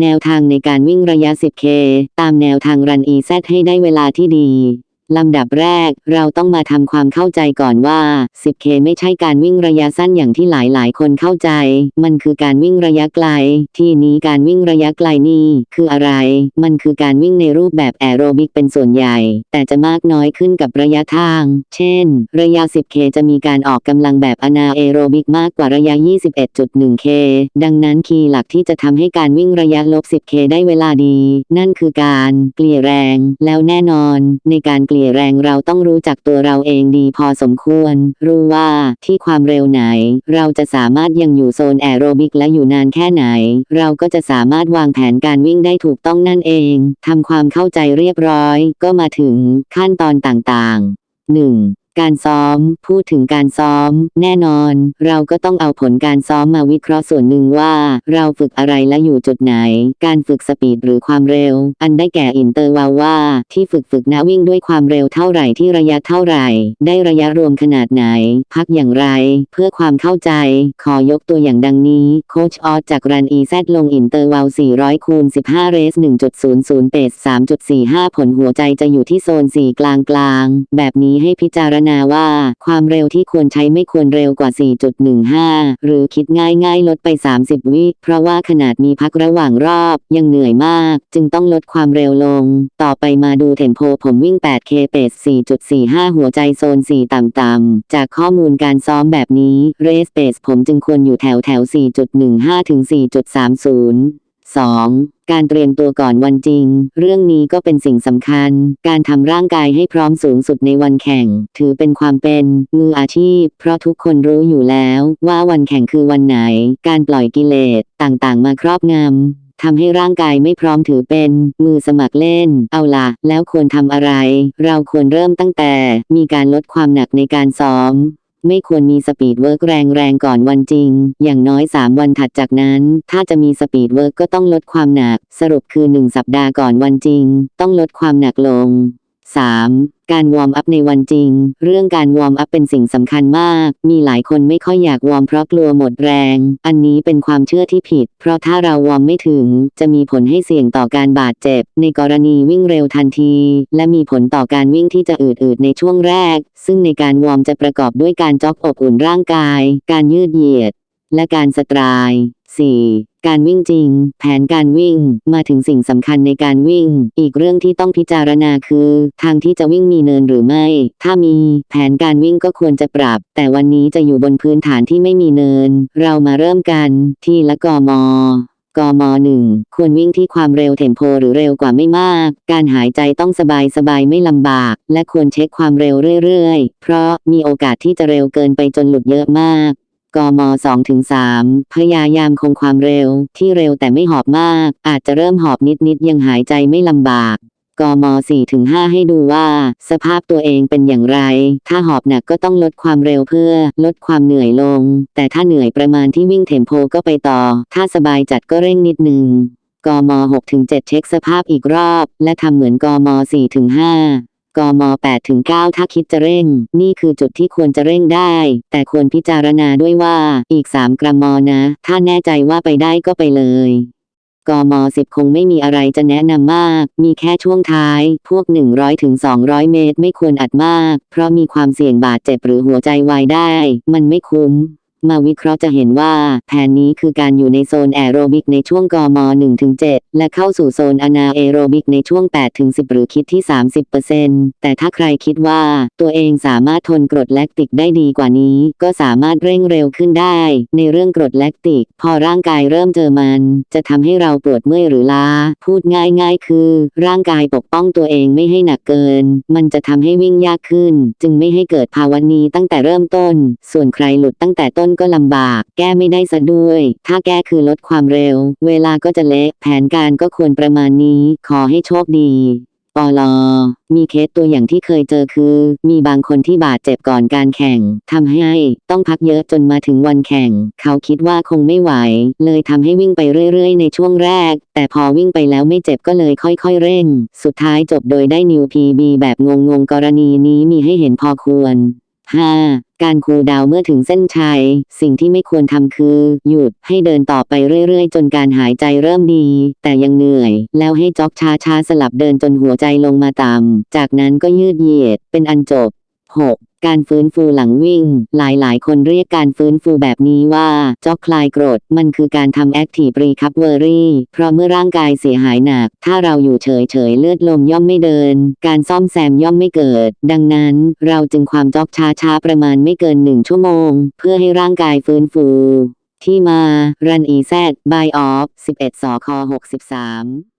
แนวทางในการวิ่งระยะ 10K ตามแนวทางรัน EZ ให้ได้เวลาที่ดี ลำดับแรก เราต้องมาทำความเข้าใจก่อนว่า 10K ไม่ใช่การวิ่งระยะสั้นอย่างที่หลายๆ คนเข้าใจ มันคือการวิ่งระยะไกล ที่นี้การวิ่งระยะไกลนี่คืออะไร มันคือการวิ่งในรูปแบบแอโรบิกเป็นส่วนใหญ่ แต่จะมากน้อยขึ้นกับระยะทาง เช่น ระยะ 10K จะมีการออกกำลังแบบอนาเอโรบิกมากกว่าระยะ 21.1K ดังนั้นคีย์หลักที่จะทำให้การวิ่งระยะลบ 10K ได้เวลาดี นั่นคือการเกลี่ยแรง แล้วแน่นอน ในการเกลี่ยแรงเราต้องรู้จักตัวเราเองดีพอสมควร รู้ว่าที่ความเร็วไหน เราจะสามารถยังอยู่โซนแอโรบิกและอยู่นานแค่ไหน เราก็จะสามารถวางแผนการวิ่งได้ถูกต้องนั่นเองทำความเข้าใจเรียบร้อย ก็มาถึงขั้นตอนต่างๆ 1. การซ้อม พูดถึงการซ้อม แน่นอน เราก็ต้องเอาผลการซ้อมมาวิเคราะห์ส่วนหนึ่งว่า เราฝึกอะไรและอยู่จุดไหน การฝึกสปีดหรือความเร็ว อันได้แก่อินเตอร์วาว่าที่ฝึกฝึกนะวิ่งด้วยความเร็วเท่าไหร่ที่ระยะเท่าไหร่ ได้ระยะรวมขนาดไหน พักอย่างไร เพื่อความเข้าใจ ขอยกตัวอย่างดังนี้ โคชออสจากรัน EZ ลงอินเตอร์วาล400คูณ15เรส1.00เปส3.45 ผลหัวใจจะอยู่ที่โซน4กลางกลางแบบนี้ให้พิจารณาว่า ความเร็วที่ควรใช้ไม่ควรเร็วกว่า 4.15 หรือคิดง่ายๆ ลดไป 30 วิ เพราะว่าขนาดมีพักระหว่างรอบ ยังเหนื่อยมาก จึงต้องลดความเร็วลง ต่อไปมาดูเทมโพผมวิ่ง 8K เปส4.45 หัวใจโซน 4 ต่ำๆ จากข้อมูลการซ้อมแบบนี้ เรสเปสผมจึงควรอยู่แถวแถว 4.15 ถึง 4.30 2. การเตรียมตัวก่อนวันจริง เรื่องนี้ก็เป็นสิ่งสำคัญ การทำร่างกายให้พร้อมสูงสุดในวันแข่ง ถือเป็นความเป็นมืออาชีพ เพราะทุกคนรู้อยู่แล้วว่าวันแข่งคือวันไหน การปล่อยกิเลสต่างๆ มาครอบงำทำให้ร่างกายไม่พร้อมถือเป็น มือสมัครเล่น เอาล่ะแล้วควรทำอะไร เราควรเริ่มตั้งแต่ มีการลดความหนักในการซ้อม ไม่ควรมีสปีดเวิร์กแรงๆก่อนวันจริง อย่างน้อย 3 วันถัดจากนั้น ถ้าจะมีสปีดเวิร์กก็ต้องลดความหนัก สรุปคือ 1 สัปดาห์ก่อนวันจริง ต้องลดความหนักลง 3. การวอร์มอัพในวันจริง เรื่องการวอร์มอัพเป็นสิ่งสำคัญมาก มีหลายคนไม่ค่อยอยากวอร์มเพราะกลัวหมดแรง อันนี้เป็นความเชื่อที่ผิด เพราะถ้าเราวอร์มไม่ถึง จะมีผลให้เสี่ยงต่อการบาดเจ็บ ในกรณีวิ่งเร็วทันที และมีผลต่อการวิ่งที่จะอืดๆในช่วงแรก ซึ่งในการวอร์มจะประกอบด้วยการจ็อกอบอุ่นร่างกาย การยืดเหยียด และการสตราย 4. การวิ่งจริง แผนการวิ่ง มาถึงสิ่งสำคัญในการวิ่ง อีกเรื่องที่ต้องพิจารณาคือ ทางที่จะวิ่งมีเนินหรือไม่ ถ้ามี แผนการวิ่งก็ควรจะปรับ แต่วันนี้จะอยู่บนพื้นฐานที่ไม่มีเนิน เรามาเริ่มกัน ที่ละกมอกมหนึ่งควรวิ่งที่ความเร็วเทมโพหรือเร็วกว่าไม่มาก การหายใจต้องสบายสบายไม่ลำบาก และควรเช็คความเร็วเรื่อยๆ เพราะมีโอกาสที่จะเร็วเกินไปจนหลุดเยอะมาก กม2ถึง3พยายามคงความเร็วที่เร็วแต่ไม่หอบมาก อาจจะเริ่มหอบนิดๆยังหายใจไม่ลำบากกม4ถึง5ให้ดูว่า สภาพตัวเองเป็นอย่างไร ถ้าหอบหนักก็ต้องลดความเร็วเพื่อลดความเหนื่อยลง แต่ถ้าเหนื่อยประมาณที่วิ่งเทมโพก็ไปต่อ ถ้าสบายจัดก็เร่งนิดนึงกม6ถึง7เช็คสภาพอีกรอบ และทำเหมือนกม4ถึง5 กม8ถึง9ถ้าคิดจะเร่ง นี่คือจุดที่ควรจะเร่งได้ แต่ควรพิจารณาด้วยว่าอีก 3 กรัมมนะ ถ้าแน่ใจว่าไปได้ก็ไปเลยกม10 คงไม่มีอะไรจะแนะนำมาก มีแค่ช่วงท้าย พวก 100ถึง200 เมตรไม่ควรอัดมาก เพราะมีความเสี่ยงบาดเจ็บหรือหัวใจวายได้ มันไม่คุ้ม มาวิเคราะห์จะเห็นว่า แผนนี้คือการอยู่ในโซนแอโรบิกในช่วงกม 1-7 และเข้าสู่โซนอนาเอโรบิกในช่วง 8-10 หรือคิดที่ 30%แต่ถ้าใครคิดว่าตัวเองสามารถทนกรดแลคติกได้ดีกว่านี้ ก็สามารถเร่งเร็วขึ้นได้ ในเรื่องกรดแลคติก พอร่างกายเริ่มเจอมัน จะทำให้เราปวดเมื่อยหรือล้า พูดง่ายๆ คือ ร่างกายปกป้องตัวเองไม่ให้หนักเกิน มันจะทำให้วิ่งยากขึ้น จึงไม่ให้เกิดภาวะนี้ตั้งแต่เริ่มต้น ส่วนใครหลุดตั้งแต่ต้นก็ลำบาก แก้ไม่ได้ซะด้วย ถ้าแก้คือลดความเร็ว เวลาก็จะเละ แผนการก็ควรประมาณนี้ ขอให้โชคดีปลอมีเคสตัวอย่างที่เคยเจอคือ มีบางคนที่บาดเจ็บก่อนการแข่งทำให้ต้องพักเยอะจนมาถึงวันแข่ง เขาคิดว่าคงไม่ไหว เลยทำให้วิ่งไปเรื่อย ๆ ในช่วงแรก แต่พอวิ่งไปแล้วไม่เจ็บก็เลยค่อย ๆ เร่ง สุดท้ายจบโดยได้นิวพีบีแบบงงๆ กรณีนี้มีให้เห็นพอควร 5. การคูลดาวเมื่อถึงเส้นชัย สิ่งที่ไม่ควรทำคือ หยุดให้เดินต่อไปเรื่อยๆ จนการหายใจเริ่มดี แต่ยังเหนื่อย แล้วให้จ็อกช้าๆ สลับเดินจนหัวใจลงมาต่ำจากนั้นก็ยืดเหยียด เป็นอันจบ 6. การฟื้นฟูหลังวิ่ง หลายๆ คนเรียกการฟื้นฟูแบบนี้ว่าจ็อกคลายกรดมันคือการทำแอคทีฟรีคัพเวอรี่ เพราะเมื่อร่างกายเสียหายหนัก ถ้าเราอยู่เฉย ๆ เลือดลมย่อมไม่เดิน การซ่อมแซมย่อมไม่เกิด ดังนั้นเราจึงความจ็อกช้า ๆ ประมาณไม่เกินหนึ่งชั่วโมง เพื่อให้ร่างกายฟื้นฟูที่มา Run EZ by Off 11สค63